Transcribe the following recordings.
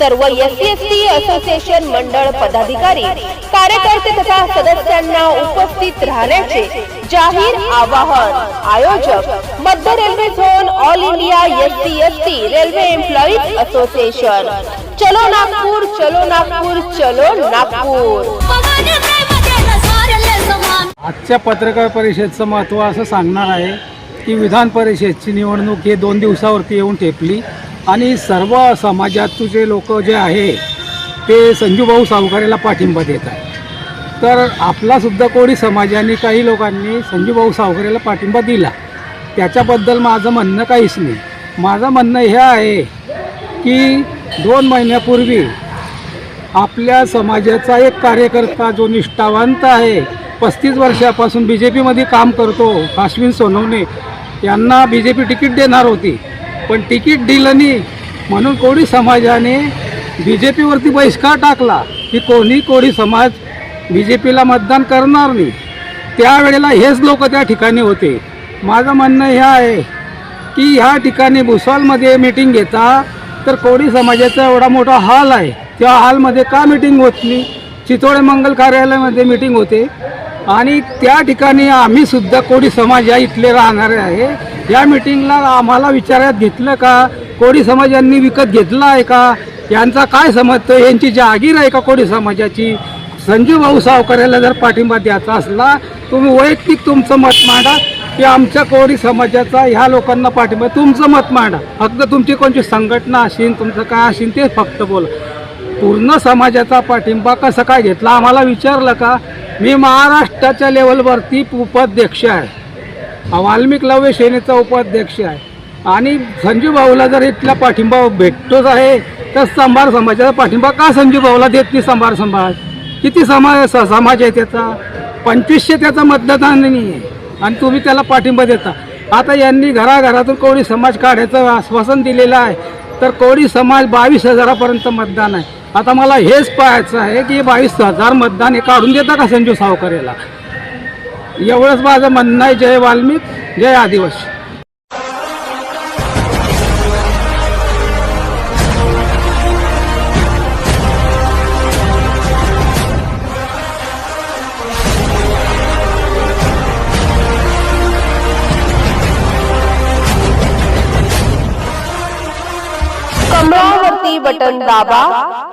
सर्व S C S T association मंडळ पदाधिकारी कार्यकर्ते तथा सदस्यांना उपस्थित राहण्याचे जाहीर आवाहन. आयोजक मध्य railway zone all India S C S T railway employees association चलो नागपूर चलो नागपूर चलो नागपूर. आजच्या पत्रकार परिषदेचं महत्त्व असं सांगणार आहे की विधान परिषदची निवडणूक हे दोन दिवसावरती येऊन ठेपली. आणि सर्व समाजाचे लोक जे आहे ते संजूभाऊ सावकारेला पाठिंबा देत आहे तर आपलासुद्धा कोळी समाजाने काही लोकांनी संजूभाऊ सावकारेला पाठिंबा दिला. त्याच्याबद्दल माझं म्हणणं काहीच नाही. माझं म्हणणं हे आहे की दोन महिन्यापूर्वी आपल्या समाजाचा एक कार्यकर्ता जो निष्ठावंत आहे पस्तीस वर्षापासून बी जे पीमध्ये काम करतो अश्विन सोनवणे यांना बी जे पी तिकीट देणार होती. पण तिकीट दिलं नाही. म्हणून कोळी समाजाने बी जे पीवरती बहिष्कार टाकला की कोणी कोळी समाज बी जे पीला मतदान करणार नाही. त्यावेळेला हेच लोक त्या ठिकाणी होते. माझं म्हणणं हे आहे की ह्या ठिकाणी भुसावळमध्ये मीटिंग घेता तर कोळी समाजाचा एवढा मोठा हॉल आहे. त्या हॉलमध्ये का मीटिंग होत नाही? चितोडे मंगल कार्यालयामध्ये मीटिंग होते. आणि त्या ठिकाणी आम्हीसुद्धा कोळी समाज या इथले राहणारे आहे. या मीटिंगला आम्हाला विचारात घेतलं का? कोळी समाज यांनी विकत घेतला आहे का? यांचा काय समजतं यांची जागीर आहे का कोळी समाजाची? संजू भाऊ सावकाराला जर पाठिंबा द्यायचा असला तुम्ही वैयक्तिक तुमचं मत मांडा की आमच्या कोळी समाजाचा ह्या लोकांना पाठिंबा. तुमचं मत मांडा. फक्त तुमची कोणती संघटना असेल तुमचं काय असेल ते फक्त बोला. पूर्ण समाजाचा पाठिंबा कसा काय घेतला? आम्हाला विचारलं का? मी महाराष्ट्राच्या लेवलवरती उपाध्यक्ष आहे. वाल्मिक लव्य सेनेचा उपाध्यक्ष आहे. आणि संजू भाऊला जर इथला पाठिंबा भेटतोच आहे तर संभार समाजाचा पाठिंबा का संजू भाऊला देत नाही संभार समाज? किती समाज स- समाज आहे त्याचा? पंचवीसशे त्याचा मतदान नाही आहे. आणि तुम्ही त्याला पाठिंबा देता. आता यांनी घराघरातून कोळी समाज काढायचं आश्वासन दिलेलं आहे तर कोळी समाज बावीस हजारापर्यंत मतदान आहे. आता मला हेच पाहायचं आहे की बावीस हजार मतदान हे काढून देता का संजू सावकारेला? एवढंच माझं म्हणणं आहे जय वाल्मिक जय आदिवासी. कमळावरती बटन दाबा.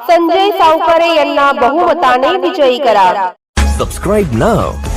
संजय सावकारे यांना बहुमताने विजयी करा. Subscribe now.